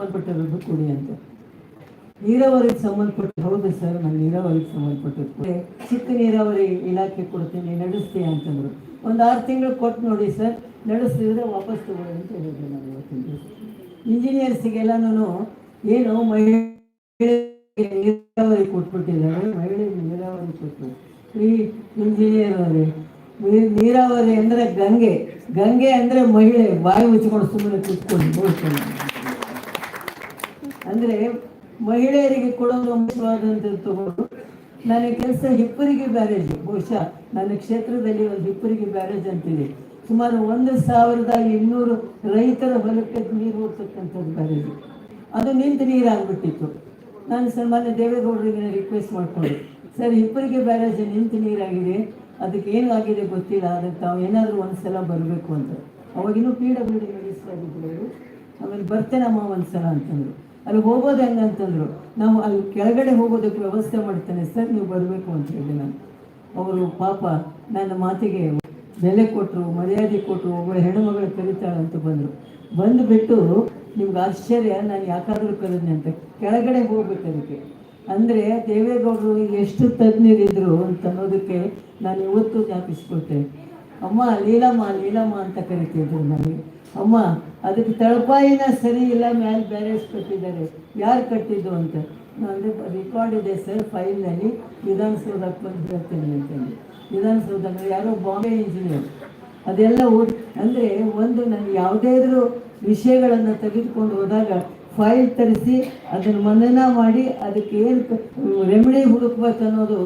ಸಂಬಂಧಪಟ್ಟಿರೋದು ಕೊಡಿ ಅಂತ. ನೀರಾವರಿಗೆ ಸಂಬಂಧಪಟ್ಟ, ಹೌದು ಸರ್, ನಾನು ನೀರಾವರಿಗೆ ಸಂಬಂಧಪಟ್ಟದ್ದು ಚಿಕ್ಕ ನೀರಾವರಿ ಇಲಾಖೆ ಕೊಡ್ತೀನಿ, ನಡೆಸ್ತೀಯ ಅಂತಂದ್ರು. ಒಂದು ಆರು ತಿಂಗಳು ಕೊಟ್ಟು ನೋಡಿ ಸರ್, ನಡೆಸ್ತಿದ್ರೆ ವಾಪಸ್ ತಗೊಳ್ಳಿ ಅಂತ ಹೇಳಿದ್ರು ನಾನು ಇವತ್ತಿನ ದಿವಸ. ಇಂಜಿನಿಯರ್ಸಿಗೆಲ್ಲನೂ ಏನು ಮಹಿಳೆ ನೀರಾವರಿ ಕೊಟ್ಬಿಟ್ಟಿದ್ದಾರೆ, ಮಹಿಳೆ ನೀರಾವರಿ ಕೊಟ್ಟು ಈ ಇಂಜಿನಿಯರ್ ಅವರೇ ನೀರಾವರಿ ಅಂದರೆ ಗಂಗೆ. ಗಂಗೆ ಅಂದರೆ ಮಹಿಳೆ, ಬಾಯಿ ಮುಚ್ಚಿಕೊಂಡು ಸುಮ್ಮನೆ ಕೂತ್ಕೊಂಡು ನೋಡ್ಕೊಂಡು ಅಂದರೆ ಮಹಿಳೆಯರಿಗೆ ಕೊಡೋದು ಮುಖ್ಯವಾದಂಥದ್ದು ತಗೊಂಡು ನನ್ನ ಕೆಲಸ ಹಿಪ್ಪರಿಗೆ ಬ್ಯಾರೇಜ್, ಬಹುಶಃ ನನ್ನ ಕ್ಷೇತ್ರದಲ್ಲಿ ಒಂದು ಹಿಪ್ಪರಿಗೆ ಬ್ಯಾರೇಜ್ ಅಂತಿದೆ. ಸುಮಾರು ಒಂದು ಸಾವಿರದ ಇನ್ನೂರು ರೈತರ ಹೊಲಕ್ಕೆ ನೀರು ಹೋಗ್ತಕ್ಕಂಥದ್ದು ಬ್ಯಾರೇಜ್. ಅದು ನಿಂತು ನೀರಾಗ್ಬಿಟ್ಟಿತ್ತು. ನಾನು ಸನ್ಮಾನ್ಯ ದೇವೇಗೌಡರಿಗೆ ರಿಕ್ವೆಸ್ಟ್ ಮಾಡಿಕೊಂಡೆ, ಸರ್, ಹಿಪ್ಪರಿಗೆ ಬ್ಯಾರೇಜ್ ನಿಂತು ನೀರಾಗಿದೆ, ಅದಕ್ಕೆ ಏನು ಆಗಿದೆ ಗೊತ್ತಿಲ್ಲ, ಅದಕ್ಕೆ ತಾವು ಏನಾದರೂ ಒಂದು ಸಲ ಬರಬೇಕು ಅಂತ. ಅವಾಗಿನೂ ಪಿ ಡಬ್ಲ್ಯೂ ಡಿ ಇದ್ದಿದ್ರು ಅವರು ಆಮೇಲೆ ಬರ್ತೇನಮ್ಮ ಒಂದು ಸಲ ಅಂತಂದರು. ಅಲ್ಲಿ ಹೋಗೋದು ಹೆಂಗಂತಂದ್ರು ನಾವು ಅಲ್ಲಿ ಕೆಳಗಡೆ ಹೋಗೋದಕ್ಕೆ ವ್ಯವಸ್ಥೆ ಮಾಡ್ತೇನೆ. ಸರ್, ನೀವು ಬರಬೇಕು ಅಂತ ಹೇಳಿ ನಾನು. ಅವರು ಪಾಪ ನನ್ನ ಮಾತಿಗೆ ಬೆಲೆ ಕೊಟ್ಟರು ಮರ್ಯಾದೆ ಕೊಟ್ಟರು ಒಬ್ಬಳ ಹೆಣ್ಣುಮಗಳು ಕರೀತಾಳೆ ಅಂತ ಬಂದರು. ಬಂದುಬಿಟ್ಟು ನಿಮ್ಗೆ ಆಶ್ಚರ್ಯ, ನಾನು ಯಾಕಾದರೂ ಕರೆದ್ನೆ ಅಂತ. ಕೆಳಗಡೆ ಹೋಗ್ಬೇಕು ಅದಕ್ಕೆ. ಅಂದರೆ ದೇವೇಗೌಡರು ಎಷ್ಟು ತಜ್ಞರಿದ್ರು ಅಂತ ಅನ್ನೋದಕ್ಕೆ ನಾನು ಇವತ್ತು ಜ್ಞಾಪಿಸ್ಕೊಳ್ತೇನೆ. ಅಮ್ಮ, ಲೀಲಮ್ಮ ಲೀಲಮ್ಮ ಅಂತ ಕರಿತಿದ್ರು ನನಗೆ ಅಮ್ಮ, ಅದಕ್ಕೆ ತಳಪಾಯಿನ ಸರಿ ಇಲ್ಲ, ಮ್ಯಾಲೆ ಬ್ಯಾರೇಜ್ ಕಟ್ಟಿದ್ದಾರೆ. ಯಾರು ಕಟ್ಟಿದ್ದು ಅಂತ? ನಾನು ರೆಕಾರ್ಡ್ ಇದೆ ಸರ್, ಫೈಲ್ನಲ್ಲಿ. ವಿಧಾನಸೌಧಕ್ಕೆ ಬಂದು ಹೇಳ್ತೇನೆ ಅಂತೇಳಿ ವಿಧಾನಸೌಧ ಅಂದರೆ ಯಾರೋ ಬಾಂಬೆ ಇಂಜಿನಿಯರ್ ಅದೆಲ್ಲ ಓದ್ ಅಂದರೆ ಒಂದು ನಾನು ಯಾವುದೇ ಇದ್ರೂ ವಿಷಯಗಳನ್ನು ತೆಗೆದುಕೊಂಡು ಹೋದಾಗ ಫೈಲ್ ತರಿಸಿ ಅದನ್ನು ಮನನ ಮಾಡಿ ಅದಕ್ಕೆ ಏನು ರೆಮಿಡಿ ಹುಡುಕ್ಬೇಕು ಅನ್ನೋದು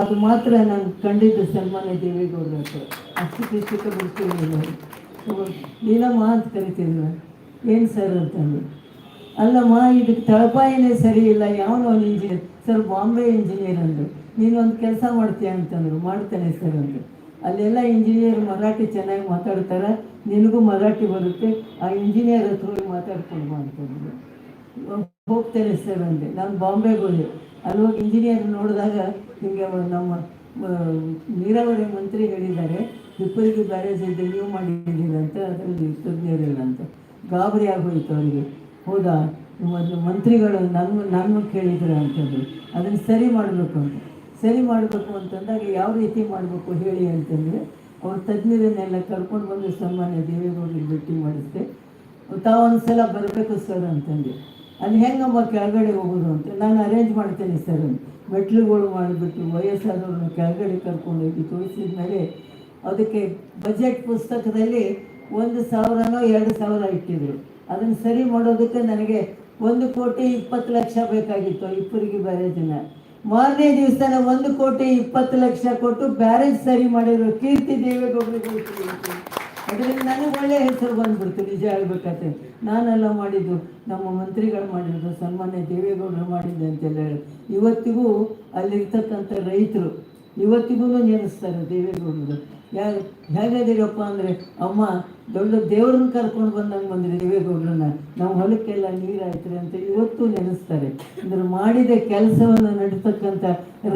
ಅದು ಮಾತ್ರ ನಾನು ಕಂಡಿದ್ದು ಸನ್ಮಾನ್ಯ ದೇವೇಗೌಡರ ಹತ್ರ. ಅಷ್ಟು ಕೃಷಿಕ ಬಿಡ್ತಿರಲಿಲ್ಲ ನೀಲಮ್ಮ ಅಂತ ಕರಿತಿದ್ರು. ಏನು ಸರ್ ಅಂತಂದು. ಅಲ್ಲಮ್ಮ, ಇದಕ್ಕೆ ತಳಪಾಯಿನೇ ಸರಿ ಇಲ್ಲ. ಯಾವನೋ ಒಂದು ಇಂಜಿನಿಯರ್ ಸರ್ ಬಾಂಬೆ ಇಂಜಿನಿಯರ್ ಅಂದರು. ನೀನು ಒಂದು ಕೆಲಸ ಮಾಡ್ತೀಯ ಅಂತಂದರು. ಮಾಡ್ತೇನೆ ಸರ್ ಅಂದರು. ಅಲ್ಲೆಲ್ಲ ಇಂಜಿನಿಯರ್ ಮರಾಠಿ ಚೆನ್ನಾಗಿ ಮಾತಾಡ್ತಾರೆ. ನಿನಗೂ ಮರಾಠಿ ಬರುತ್ತೆ. ಆ ಇಂಜಿನಿಯರ್ ಹತ್ರ ಮಾತಾಡ್ಕೊಂಡು ಅಂತಂದ್ರು. ಹೋಗ್ತೇನೆ ಸರ್ ಅಂದೆ. ನಾನು ಬಾಂಬೆಗೆ ಹೋದೆ. ಅಲ್ಲಿ ಹೋಗಿ ಇಂಜಿನಿಯರ್ ನೋಡಿದಾಗ ನಿಮಗೆ ನಮ್ಮ ನೀರಾವರಿ ಮಂತ್ರಿ ಹೇಳಿದ್ದಾರೆ ಹಿಪ್ಪರಿಗೆ ಬ್ಯಾರೇಜ್ ಇದೆ ನೀವು ಮಾಡಿದ್ದೀರ ಅಂತ ಅದರಲ್ಲಿ ತಜ್ಞರಿಲ್ಲ ಅಂತ ಗಾಬರಿ ಆಗೋಯ್ತು ಅವರಿಗೆ. ಹೌದಾ? ಮೊದಲು ಮಂತ್ರಿಗಳು ನನ್ನ ನನ್ನ ಕೇಳಿದ್ರು ಅಂತಂದರು ಅದನ್ನು ಸರಿ ಮಾಡಬೇಕು ಅಂತ. ಸರಿ ಮಾಡಬೇಕು ಅಂತಂದಾಗ ಯಾವ ರೀತಿ ಮಾಡಬೇಕು ಹೇಳಿ ಅಂತಂದರೆ, ಅವ್ರ ತಜ್ಞರನ್ನೆಲ್ಲ ಕರ್ಕೊಂಡು ಬಂದು ಸಾಮಾನ್ಯ ದೇವೇಗೌಡರಿಗೆ ಭೇಟಿ ಮಾಡಿಸ್ದೆ ತಾವೊಂದು ಸಲ ಬರಬೇಕು ಸರ್ ಅಂತಂದೆ. ಅಲ್ಲಿ ಹೆಂಗಮ್ಮ ಕೆಳಗಡೆ ಹೋಗೋದು ಅಂತ. ನಾನು ಅರೇಂಜ್ ಮಾಡ್ತೇನೆ ಸರ್ ಮೆಟ್ಲುಗಳು ಮಾಡಿಬಿಟ್ಟು ವಯಸ್ಸಾದವ್ರನ್ನ ಕೆಳಗಡೆ ಕರ್ಕೊಂಡು ಹೋಗಿ ತೋರಿಸಿದ ಮೇಲೆ ಅದಕ್ಕೆ ಬಜೆಟ್ ಪುಸ್ತಕದಲ್ಲಿ ಒಂದು ಸಾವಿರನೋ ಎರಡು ಸಾವಿರ ಇಟ್ಟಿದ್ರು. ಅದನ್ನು ಸರಿ ಮಾಡೋದಕ್ಕೆ ನನಗೆ ಒಂದು ಕೋಟಿ ಇಪ್ಪತ್ತು ಲಕ್ಷ ಬೇಕಾಗಿತ್ತು ಇಬ್ಬರಿಗೆ ಬ್ಯಾರೇಜನ್ನ ಮಾರನೇ ದಿವಸನ ಒಂದು ಕೋಟಿ ಇಪ್ಪತ್ತು ಲಕ್ಷ ಕೊಟ್ಟು ಬ್ಯಾರೇಜ್ ಸರಿ ಮಾಡಿರೋ ಕೀರ್ತಿ ದೇವೇಗೌಡರಿಗೆ. ಅದರಿಂದ ನನಗೆ ಒಳ್ಳೆಯ ಹೆಸರು ಬಂದ್ಬಿಡ್ತು, ನಿಜ ಹೇಳ್ಬೇಕಾದ್ರೆ. ನಾನೆಲ್ಲ ಮಾಡಿದ್ದು, ನಮ್ಮ ಮಂತ್ರಿಗಳು ಮಾಡಿದ್ದು ಸನ್ಮಾನ್ಯ ದೇವೇಗೌಡರು ಮಾಡಿದ್ದೆ ಅಂತೆಲ್ಲ ಹೇಳಿ. ಇವತ್ತಿಗೂ ಅಲ್ಲಿರ್ತಕ್ಕಂಥ ರೈತರು ಇವತ್ತಿಗೂ ನೆನೆಸ್ತಾರೆ ದೇವೇಗೌಡರು. ಯಾರು ಹೇಗಾದಿರಪ್ಪ ಅಂದರೆ, ಅಮ್ಮ, ದೊಡ್ಡ ದೇವ್ರನ್ನ ಕರ್ಕೊಂಡು ಬಂದಂಗೆ ಬಂದರೆ ದೇವೇಗೌಡರನ್ನ. ನಾವು ಹೊಲಕ್ಕೆಲ್ಲ ನೀರಾಯ್ತಾರೆ ಅಂತ ಇವತ್ತು ನೆನೆಸ್ತಾರೆ. ಅಂದರೆ ಮಾಡಿದ ಕೆಲಸವನ್ನು ನಡೀತಕ್ಕಂಥ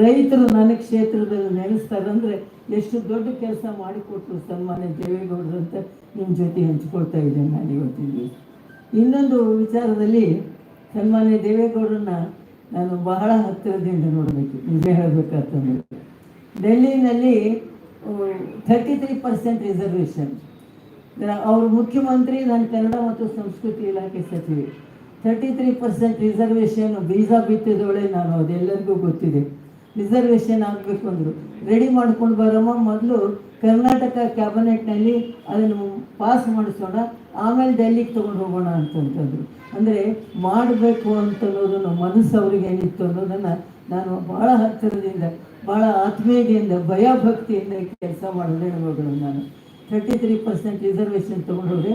ರೈತರು ನನ್ನ ಕ್ಷೇತ್ರದಲ್ಲಿ ನೆನೆಸ್ತಾರೆ ಅಂದರೆ ಎಷ್ಟು ದೊಡ್ಡ ಕೆಲಸ ಮಾಡಿಕೊಟ್ರು ಸನ್ಮಾನ್ಯ ದೇವೇಗೌಡರು ಅಂತ ನಿಮ್ಮ ಜೊತೆ ಹಂಚ್ಕೊಳ್ತಾ ಇದ್ದೇನೆ ನಾನು ಇವತ್ತಿನ ದಿವಸ. ಇನ್ನೊಂದು ವಿಚಾರದಲ್ಲಿ ಸನ್ಮಾನ್ಯ ದೇವೇಗೌಡರನ್ನ ನಾನು ಬಹಳ ಹತ್ತಿರದಿಂದ ನೋಡಬೇಕು. ನಿಜ ಹೇಳಬೇಕಂತಂದ್ರೆ. ಡೆಲ್ಲಿನಲ್ಲಿ ಥರ್ಟಿ ತ್ರೀ ಪರ್ಸೆಂಟ್ ರಿಸರ್ವೇಷನ್ ಅವರು ಮುಖ್ಯಮಂತ್ರಿ, ನಾನು ಕನ್ನಡ ಮತ್ತು ಸಂಸ್ಕೃತಿ ಇಲಾಖೆ ಸಚಿವೆ. ಥರ್ಟಿ ತ್ರೀ ಪರ್ಸೆಂಟ್ ರಿಸರ್ವೇಷನ್ ಬೀಜ ಬಿತ್ತಿದವಳೆ ನಾನು ಅದೆಲ್ಲರಿಗೂ ಗೊತ್ತಿದೆ. ರಿಸರ್ವೇಷನ್ ಆಗಬೇಕು ಅಂದರು. ರೆಡಿ ಮಾಡ್ಕೊಂಡು ಬರೋಮ್ಮ ಮೊದಲು ಕರ್ನಾಟಕ ಕ್ಯಾಬಿನೆಟ್ನಲ್ಲಿ ಅದನ್ನು ಪಾಸ್ ಮಾಡಿಸೋಣ, ಆಮೇಲೆ ಡೆಲ್ಲಿಗೆ ತೊಗೊಂಡು ಹೋಗೋಣ ಅಂತಂತಂದರು ಅಂದರೆ ಮಾಡಬೇಕು ಅಂತ ಅನ್ನೋದನ್ನು ಮನಸ್ಸು ಅವ್ರಿಗೆ ಏನಿತ್ತು ಅನ್ನೋದನ್ನು ನಾನು ಭಾಳ ಹತ್ತಿರದಿಂದ ಭಾಳ ಆತ್ಮೀಯತೆಯಿಂದ, ಭಯಭಕ್ತಿಯಿಂದ ಕೆಲಸ ಮಾಡೋದು ಹೇಳ್ಬೋದು ನಾನು. ಥರ್ಟಿ ತ್ರೀ ಪರ್ಸೆಂಟ್ ರಿಸರ್ವೇಷನ್ ತೊಗೊಂಡೋದ್ರೆ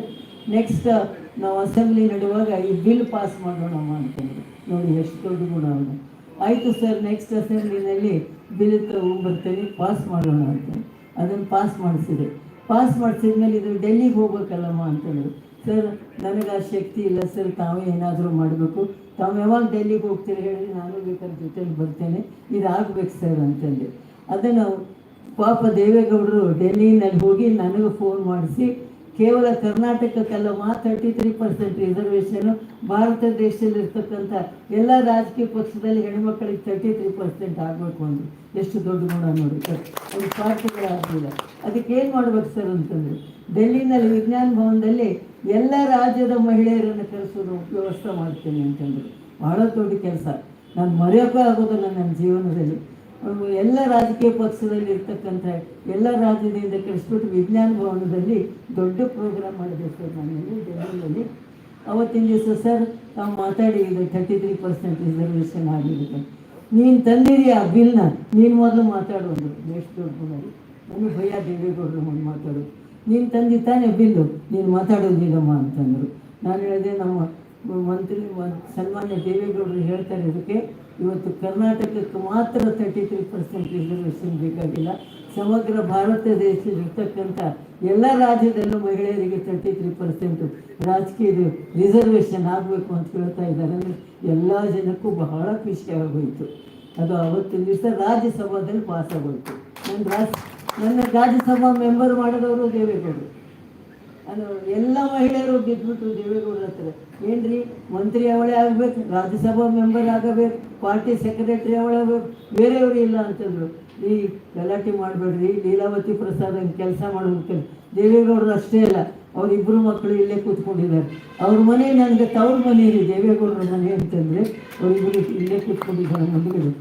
ನೆಕ್ಸ್ಟ್ ನಾವು ಅಸೆಂಬ್ಲಿ ನಡೆಯುವಾಗ ಈ ಬಿಲ್ ಪಾಸ್ ಮಾಡೋಣಮ್ಮ ಅಂತಂದರು. ನೋಡಿ, ಎಷ್ಟು ದೊಡ್ಡ ಗುಣ ಅವನು ಆಯಿತು ಸರ್ ನೆಕ್ಸ್ಟ್ ಅಸೆಂಬ್ಲಿನಲ್ಲಿ ಬಿಲ್ ಬರ್ತೇನೆ ಪಾಸ್ ಮಾಡೋಣ ಅಂತ. ಅದನ್ನು ಪಾಸ್ ಮಾಡಿಸಿದೆ. ಪಾಸ್ ಮಾಡಿಸಿದ್ಮೇಲೆ ಇದು ಡೆಲ್ಲಿಗೆ ಹೋಗ್ಬೇಕಲ್ಲಮ್ಮ ಅಂತಂದರು. ಸರ್ ನನಗೆ ಆ ಶಕ್ತಿ ಇಲ್ಲ ಸರ್, ತಾವೇ ಏನಾದರೂ ಮಾಡಬೇಕು. ತಾವು ಯಾವಾಗ ಡೆಲ್ಲಿಗೆ ಹೋಗ್ತೀರಿ ಹೇಳಿ ನಾನು ಬೇಕಾದ್ರೆ ಜೊತೆಲಿ ಬರ್ತೇನೆ. ಇದು ಆಗ್ಬೇಕು ಸರ್ ಅಂತಂದೆ. ಅದನ್ನು ಪಾಪ ದೇವೇಗೌಡರು ಡೆಲ್ಲಿನಲ್ಲಿ ಹೋಗಿ ನನಗೆ ಫೋನ್ ಮಾಡಿಸಿ ಕೇವಲ ಕರ್ನಾಟಕಕ್ಕೆಲ್ಲ, ಮಾತ್ರ thirty three percent reservation Bharat ದೇಶದಲ್ಲಿ ಇರ್ತಕ್ಕಂಥ ಎಲ್ಲ ರಾಜಕೀಯ ಪಕ್ಷದಲ್ಲಿ ಹೆಣ್ಮಕ್ಳಿಗೆ ತರ್ಟಿ ತ್ರೀ ಪರ್ಸೆಂಟ್ ಆಗಬೇಕು ಅಂದರು ಎಷ್ಟು ದೊಡ್ಡ ಗುಣ ನೋಡಿ. ಸರ್ ಅದು ಪಾರ್ಟಿಗಳಾಗಲಿಲ್ಲ ಅದಕ್ಕೆ ಏನು ಮಾಡ್ಬೇಕು ಸರ್ ಅಂತಂದರೆ, ಡೆಲ್ಲಿನಲ್ಲಿ ವಿಜ್ಞಾನ ಭವನದಲ್ಲಿ ಎಲ್ಲ ರಾಜ್ಯದ ಮಹಿಳೆಯರನ್ನು ಕರೆಸೋದು ವ್ಯವಸ್ಥೆ ಮಾಡ್ತೇನೆ ಅಂತಂದರು ಬಹಳ ದೊಡ್ಡ ಕೆಲಸ. ನಾನು ಮರೆಯೋಕ್ಕೂ ಆಗೋದಿಲ್ಲ ನನ್ನ ಜೀವನದಲ್ಲಿ. ಎಲ್ಲ ರಾಜಕೀಯ ಪಕ್ಷದಲ್ಲಿ ಇರ್ತಕ್ಕಂಥ ಎಲ್ಲ ರಾಜ್ಯದಿಂದ ಕಳಿಸ್ಬಿಟ್ಟು ವಿಜ್ಞಾನ ಭವನದಲ್ಲಿ ದೊಡ್ಡ ಪ್ರೋಗ್ರಾಮ್ ಮಾಡಬೇಕು ನಾನು ಡೆಲ್ಲಿಯಲ್ಲಿ ಅವತ್ತಿನ ದಿವಸ ಸರ್, ತಾವು ಮಾತಾಡಿ, ಇದೆ ತರ್ಟಿ ತ್ರೀ ಪರ್ಸೆಂಟ್ ರಿಸರ್ವೇಷನ್ ಆಗಿದೆ ನೀನು ತಂದಿರಿ ಆ ಬಿಲ್ನ? ನೀನು ಮೊದಲು ಮಾತಾಡೋದು ಎಷ್ಟು ದೊಡ್ಡ ನನಗೆ ಭಯ, ದೇವೇಗೌಡರು ಮುಂದೆ ಮಾತಾಡೋದು ನೀನು ತಂದಿ ತಾನೆ ಬಿಲ್ಲು? ನೀನು ಮಾತಾಡೋದಿಲ್ಲಮ್ಮ ಅಂತಂದರು. ನಾನು ಹೇಳಿದೆ ನಮ್ಮ ಮಂತ್ರಿ ಸನ್ಮಾನ್ಯ ದೇವೇಗೌಡರು ಹೇಳ್ತಾರೆ ಇದಕ್ಕೆ ಇವತ್ತು ಕರ್ನಾಟಕಕ್ಕೆ ಮಾತ್ರ ತರ್ಟಿ ತ್ರೀ ಪರ್ಸೆಂಟ್ ರಿಸರ್ವೇಷನ್ ಬೇಕಾಗಿಲ್ಲ. ಸಮಗ್ರ ಭಾರತ ದೇಶದಲ್ಲಿರ್ತಕ್ಕಂಥ ಎಲ್ಲ ರಾಜ್ಯದಲ್ಲೂ ಮಹಿಳೆಯರಿಗೆ ತರ್ಟಿ ತ್ರೀ ಪರ್ಸೆಂಟು ರಾಜಕೀಯದ ರಿಸರ್ವೇಷನ್ ಆಗಬೇಕು ಅಂತ ಹೇಳ್ತಾ ಇದ್ದಾರೆ. ಅಂದರೆ ಎಲ್ಲ ಜನಕ್ಕೂ ಬಹಳ ಖುಷಿಯಾಗೋಯಿತು ಅದು ಅವತ್ತಿನ ದಿವಸ ರಾಜ್ಯಸಭಾದಲ್ಲಿ ಪಾಸಾಗೋಯಿತು. ನನ್ನ ರಾಜ ನನ್ನ ರಾಜ್ಯಸಭಾ ಮೆಂಬರ್ ಮಾಡಿದವರು ದೇವೇಗೌಡರು. ಅದು ಎಲ್ಲ ಮಹಿಳೆಯರು ಗೆದ್ಬಿಟ್ರು ದೇವೇಗೌಡರ ಹತ್ರ. ಏನ್ರಿ? ಮಂತ್ರಿ ಅವಳೇ ಆಗ್ಬೇಕು, ರಾಜ್ಯಸಭಾ ಮೆಂಬರ್ ಆಗಬೇಕು, ಪಾರ್ಟಿ ಸೆಕ್ರೆಟರಿ ಅವಳೇ ಆಗ್ಬೇಕು, ಬೇರೆಯವರು ಇಲ್ಲ ಅಂತಂದ್ರು. ಈ ಗಲಾಟೆ ಮಾಡಬೇಡ್ರಿ, ಲೀಲಾವತಿ ಪ್ರಸಾದ್ ಕೆಲಸ ಮಾಡೋದಕ್ಕೆ ದೇವೇಗೌಡರು ಅಷ್ಟೇ ಅಲ್ಲ ಅವರಿಬ್ಬರು ಮಕ್ಕಳು ಇಲ್ಲೇ ಕೂತ್ಕೊಂಡಿದ್ದಾರೆ. ಅವ್ರ ಮನೆ ನನಗೆ ತವ್ರ ಮನೆ ರೀ, ದೇವೇಗೌಡರ ಮನೆ ಅಂತಂದರೆ ಅವರಿಬ್ಬರು ಇಲ್ಲೇ ಕೂತ್ಕೊಂಡಿದ್ದಾರೆ ಮುಂದುಗಡೆ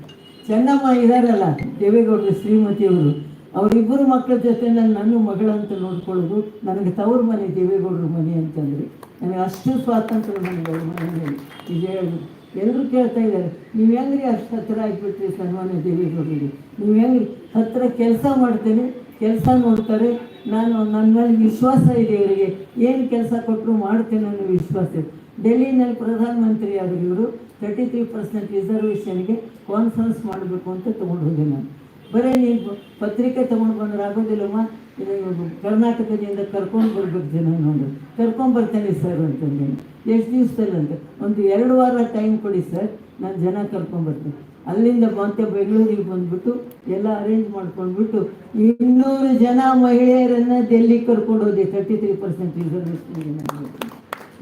ಚೆನ್ನಮ್ಮ ಇದಾರಲ್ಲ, ದೇವೇಗೌಡರ, ಶ್ರೀಮತಿಯವರು. ಅವರಿಬ್ಬರು ಮಕ್ಕಳ ಜೊತೆ ನಾನು ನನ್ನ ಮಗಳಂತ ನೋಡ್ಕೊಳ್ಳೋದು, ನನಗೆ ತವ್ರ ಮನೆ, ದೇವೇಗೌಡರ ಮನೆ ಅಂತಂದರೆ ನನಗೆ ಅಷ್ಟು ಸ್ವಾತಂತ್ರ್ಯ ನನಗೆ ಅವ್ರ ಮನೆಯಲ್ಲಿ ನಿಜ ಎಲ್ಲರೂ ಕೇಳ್ತಾ ಇದ್ದಾರೆ, ನೀವು ಹೆಂಗ್ರಿ ಅಷ್ಟು ಹತ್ತಿರ ಆಗಿಬಿಟ್ರಿ ಸನ್ಮಾನ್ಯ ದೇವೇಗೌಡರಿಗೆ? ನೀವು ಹೆಂಗ್ರಿ? ಹತ್ತಿರ ಕೆಲಸ ಮಾಡ್ತೇನೆ, ಕೆಲಸ ನೋಡ್ತಾರೆ. ನಾನು ನನ್ನ ಮೇಲೆ ವಿಶ್ವಾಸ ಇದೆ ಇವರಿಗೆ ಏನು ಕೆಲಸ ಕೊಟ್ಟರು ಮಾಡ್ತೇನೆ ಅನ್ನೋ ವಿಶ್ವಾಸ ಇದೆ. ಡೆಲ್ಲಿನಲ್ಲಿ ಪ್ರಧಾನಮಂತ್ರಿ ಆದರು ಇವರು ತರ್ಟಿ ತ್ರೀ ಪರ್ಸೆಂಟ್ ರಿಸರ್ವೇಷನ್ಗೆ ಕಾನ್ಫರೆನ್ಸ್ ಮಾಡಬೇಕು ಅಂತ ತೊಗೊಂಡು ಹೋದೆ ನಾನು. ಬರೀ ಪತ್ರಿಕೆ ತೊಗೊಂಡು ಬಂದ್ರೆ ಆಗೋದಿಲ್ಲಮ್ಮ ಕರ್ನಾಟಕದಿಂದ ಕರ್ಕೊಂಡು ಬರ್ಬೇಕು ಜನ ನೋಡಿ ಕರ್ಕೊಂಡು ಬರ್ತೇನೆ ಸರ್ ಅಂತಂದೇನೆ ಎಷ್ಟು ದಿವಸದಲ್ಲಿ ಅಂತ ಒಂದು ಎರಡು ವಾರ ಟೈಮ್ ಕೊಡಿ ಸರ್, ನಾನು ಜನ ಕರ್ಕೊಂಬರ್ತೀನಿ ಅಲ್ಲಿಂದ ಮತ್ತೆ ಬೆಂಗಳೂರಿಗೆ ಬಂದ್ಬಿಟ್ಟು ಎಲ್ಲ ಅರೇಂಜ್ ಮಾಡ್ಕೊಂಡ್ಬಿಟ್ಟು ಇನ್ನೂರು ಜನ ಮಹಿಳೆಯರನ್ನು ಡೆಲ್ಲಿ ಕರ್ಕೊಂಡು ಹೋದೆ. ತರ್ಟಿ ತ್ರೀ ಪರ್ಸೆಂಟ್ ರಿಸರ್ವೇಷನ್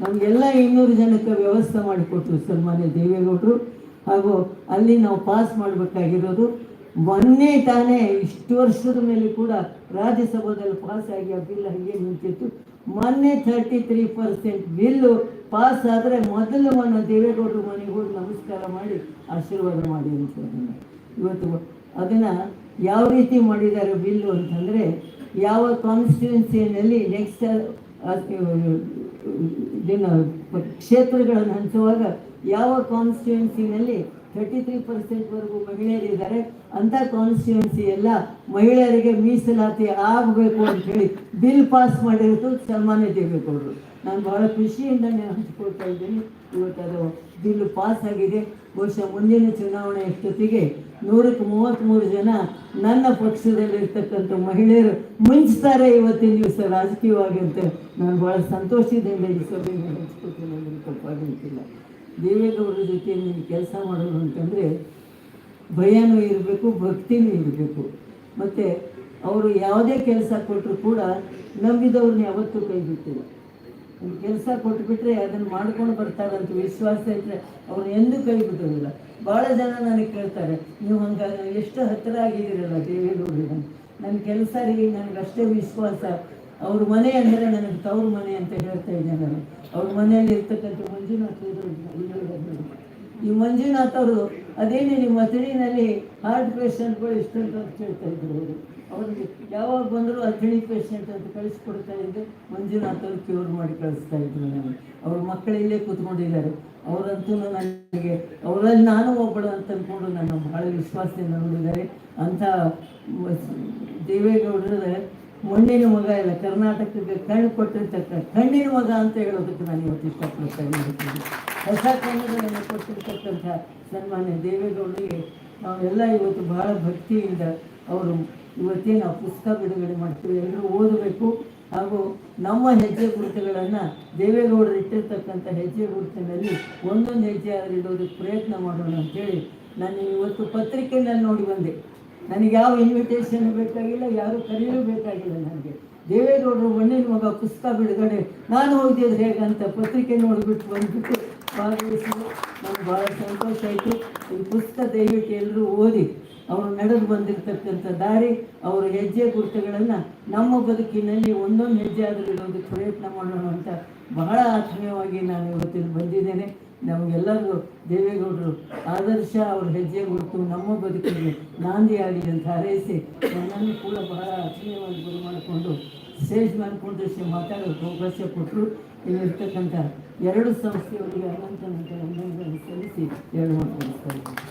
ನಮಗೆಲ್ಲ ಇನ್ನೂರು ಜನಕ್ಕೆ ವ್ಯವಸ್ಥೆ ಮಾಡಿಕೊಟ್ರು ಸನ್ಮಾನ್ಯ ದೇವೇಗೌಡರು. ಹಾಗೂ ಅಲ್ಲಿ ನಾವು ಪಾಸ್ ಮಾಡಬೇಕಾಗಿರೋದು ಮೊನ್ನೆ ತಾನೇ ಇಷ್ಟು ವರ್ಷದ ಮೇಲೆ ಕೂಡ ರಾಜ್ಯಸಭಾದಲ್ಲಿ ಪಾಸ್ ಆಗಿ ಆ ಬಿಲ್ ಹಾಗೆ ನಿಂತಿತ್ತು ಮೊನ್ನೆ thirty three percent bill pass ಆದರೆ ಮೊದಲು ಮನ ದೇವೇಗೌಡರು ಮನೆಗೆ ಹೋಗಿ ನಮಸ್ಕಾರ ಮಾಡಿ ಆಶೀರ್ವಾದ ಮಾಡಿ ಅಂತ ಇವತ್ತು ಅದನ್ನು ಯಾವ ರೀತಿ ಮಾಡಿದ್ದಾರೆ ಬಿಲ್ಲು ಅಂತಂದರೆ ಯಾವ ಕಾನ್ಸ್ಟಿಟ್ಯೂನ್ಸಿಯಲ್ಲಿ ನೆಕ್ಸ್ಟ್ ಇದನ್ನು ಕ್ಷೇತ್ರಗಳನ್ನು ಹಂಚುವಾಗ ಯಾವ ಕಾನ್ಸ್ಟಿಟ್ಯೂನ್ಸಿನಲ್ಲಿ ತರ್ಟಿ ತ್ರೀ ಪರ್ಸೆಂಟ್ವರೆಗೂ ಮಹಿಳೆಯರಿದ್ದಾರೆ. ಅಂಥ ಕಾನ್ಸ್ಟಿಟ್ಯೂನ್ಸಿ ಎಲ್ಲ ಮಹಿಳೆಯರಿಗೆ ಮೀಸಲಾತಿ ಆಗಬೇಕು ಅಂತ ಹೇಳಿ ಬಿಲ್ ಪಾಸ್ ಮಾಡಿರೋದು ಸನ್ಮಾನ್ಯ ದೇವೇಗೌಡರು. ನಾನು ಬಹಳ ಖುಷಿಯಿಂದ ಹಂಚ್ಕೊಳ್ತಾ ಇದ್ದೀನಿ. ಇವತ್ತು ಅದು ಬಿಲ್ ಪಾಸ್ ಆಗಿದೆ. ಬಹುಶಃ ಮುಂದಿನ ಚುನಾವಣೆ ಅಷ್ಟೊತ್ತಿಗೆ ನೂರಕ್ಕೆ ಮೂವತ್ತ್ಮೂರು ಜನ ನನ್ನ ಪಕ್ಷದಲ್ಲಿರ್ತಕ್ಕಂಥ ಮಹಿಳೆಯರು ಮುಂಚ್ತಾರೆ ಇವತ್ತಿನ ದಿವಸ ರಾಜಕೀಯವಾಗಿ ನಾನು ಭಾಳ ಸಂತೋಷದಿಂದ ಈ ಸಭೆಗೆ ತಪ್ಪಾಗಲಿಕ್ಕಿಲ್ಲ. ದೇವೇಗೌಡರ ಜೊತೆ ನೀವು ಕೆಲಸ ಮಾಡೋದು ಅಂತಂದರೆ ಭಯನೂ ಇರಬೇಕು, ಭಕ್ತಿನೂ ಇರಬೇಕು. ಮತ್ತು ಅವರು ಯಾವುದೇ ಕೆಲಸ ಕೊಟ್ಟರು ಕೂಡ ನಂಬಿದವ್ರನ್ನ ಯಾವತ್ತೂ ಕೈ ಬಿಟ್ಟಿಲ್ಲ ಒಂದು ಕೆಲಸ ಕೊಟ್ಟುಬಿಟ್ರೆ ಅದನ್ನು ಮಾಡ್ಕೊಂಡು ಬರ್ತಾರಂತ ವಿಶ್ವಾಸ ಇದ್ದರೆ ಅವ್ರು ಎಂದೂ ಕೈ ಬಿಡೋದಿಲ್ಲ ಭಾಳ ಜನ ನನಗೆ ಕೇಳ್ತಾರೆ, ನೀವು ಹಂಗೆ ಎಷ್ಟು ಹತ್ತಿರ ಆಗಿದ್ದೀರಲ್ಲ ದೇವೇಗೌಡರಿಗೆ ನನ್ನ ಕೆಲಸ ರೀ ನನಗಷ್ಟೇ ವಿಶ್ವಾಸ ಅವ್ರ ಮನೆ ಅಂದರೆ ನನಗೆ ತವ್ರ ಮನೆ ಅಂತ ಹೇಳ್ತಾ ಇದ್ದೆ ನಾನು ಅವ್ರ ಮನೆಯಲ್ಲಿ ಇರ್ತಕ್ಕಂಥ ಮಂಜುನಾಥ್ ಈ ಮಂಜುನಾಥ್ ಅವರು ಅದೇನೇ ನಿಮ್ಮ ಅಥಣಿನಲ್ಲಿ ಹಾರ್ಟ್ ಪೇಷಂಟ್ಗಳು ಇಷ್ಟಂತ ಅಂತ ಕೇಳ್ತಾ ಇದ್ರು ಅವರು. ಅವ್ರಿಗೆ ಯಾವಾಗ ಬಂದರೂ ಅಥಣಿ ಪೇಷಂಟ್ ಅಂತ ಕಳಿಸ್ಕೊಡ್ತಾ ಇದ್ದೆ, ಮಂಜುನಾಥ್ ಅವರು ಕ್ಯೂರ್ ಮಾಡಿ ಕಳಿಸ್ತಾ ಇದ್ರು ನನಗೆ. ಅವ್ರ ಮಕ್ಕಳಿಲ್ಲೇ ಕೂತ್ಕೊಂಡಿದ್ದಾರೆ. ಅವರಂತೂ ನನಗೆ, ಅವರಲ್ಲಿ ನಾನು ಒಬ್ಬಳು ಅಂತ ಅಂದ್ಕೊಂಡು ನಾನು ಬಹಳ ವಿಶ್ವಾಸದಿಂದ ನೋಡಿದ್ದಾರೆ. ಅಂಥ ದೇವೇಗೌಡರ ಮಣ್ಣಿನ ಮಗ ಇಲ್ಲ, ಕರ್ನಾಟಕಕ್ಕೆ ಕಣ್ಣು ಕೊಟ್ಟಿರ್ತಕ್ಕ, ಕಣ್ಣಿನ ಮಗ ಅಂತ ಹೇಳೋದಕ್ಕೆ ನಾನು ಇವತ್ತು ಇಷ್ಟಪಡ್ತಾ ಹೊಸ ಕಣ್ಣುಗಳನ್ನು ಕೊಟ್ಟಿರ್ತಕ್ಕಂಥ ಸನ್ಮಾನ್ಯ ದೇವೇಗೌಡರಿಗೆ ನಾವೆಲ್ಲ ಇವತ್ತು ಬಹಳ ಭಕ್ತಿಯಿಂದ ಅವರು ಇವತ್ತೇ ನಾವು ಪುಸ್ತಕ ಬಿಡುಗಡೆ ಮಾಡ್ತೀವಿ. ಎಲ್ಲರೂ ಓದಬೇಕು. ಹಾಗೂ ನಮ್ಮ ಹೆಜ್ಜೆ ಗುರುತುಗಳನ್ನು ದೇವೇಗೌಡರು ಇಟ್ಟಿರ್ತಕ್ಕಂಥ ಹೆಜ್ಜೆ ಗುರುತಿನಲ್ಲಿ ಒಂದೊಂದು ಹೆಜ್ಜೆ ಆದರೂ ಇಡೋದಕ್ಕೆ ಪ್ರಯತ್ನ ಮಾಡೋಣ ಅಂತೇಳಿ ನಾನು ಇವತ್ತು ಪತ್ರಿಕೆಯಲ್ಲಿ ನೋಡಿ ಬಂದೆ. ನನಗೆ ಯಾವ ಇನ್ವಿಟೇಷನ್ ಬೇಕಾಗಿಲ್ಲ, ಯಾರು ಕರೆಯಲು ಬೇಕಾಗಿಲ್ಲ ನನಗೆ. ದೇವೇಗೌಡರು ಮಣ್ಣಿನ ಮಗ ಪುಸ್ತಕ ಬಿಡುಗಡೆ, ನಾನು ಹೋಗಿದ್ದೆ ಹೇಗಂತ ಪತ್ರಿಕೆ ನೋಡಿಬಿಟ್ಟು ಬಂದ್ಬಿಟ್ಟು ಭಾಗವಹಿಸಿದ್ರು ನನಗೆ ಭಾಳ ಸಂತೋಷ ಆಯಿತು. ಈ ಪುಸ್ತಕ ದಯವಿಟ್ಟು ಎಲ್ಲರೂ ಓದಿ ಅವರು ನಡೆದು ಬಂದಿರತಕ್ಕಂಥ ದಾರಿ, ಅವರ ಹೆಜ್ಜೆ ಗುರುತುಗಳನ್ನು ನಮ್ಮ ಬದುಕಿನಲ್ಲಿ ಒಂದೊಂದು ಹೆಜ್ಜೆ ಆದರೂ ಇಡೋದಕ್ಕೆ ಪ್ರಯತ್ನ ಮಾಡೋಣ ಅಂತ ಬಹಳ ಆತ್ಮೀಯವಾಗಿ ನಾನು ಇವತ್ತಿನ ಬಂದಿದ್ದೇನೆ. ನಮಗೆಲ್ಲರಿಗೂ ದೇವೇಗೌಡರು ಆದರ್ಶ ಅವ್ರ ಹೆಜ್ಜೆ ಗುರುತು ನಮ್ಮ ಬದುಕಿಗೆ ನಾಂದಿಯಾಗಲಿ ಅಂತ ಹಾರೈಸಿ ನನ್ನನ್ನು ಕೂಡ ಬಹಳ ಆತ್ಮೀಯವಾಗಿ ಗುರು ಮಾಡಿಕೊಂಡು ಸ್ಟೇಜ್ ಮಾಡಿಕೊಂಡು ಮಾತಾಡೋಕ್ಕೆ ಅವಕಾಶ ಕೊಟ್ಟರು. ಇಲ್ಲಿರ್ತಕ್ಕಂಥ ಎರಡು ಸಂಸ್ಥೆಯವರಿಗೆ ಅನಂತ ನಂತರ ಸಲ್ಲಿಸಿ ಇದ್ದೀನಿ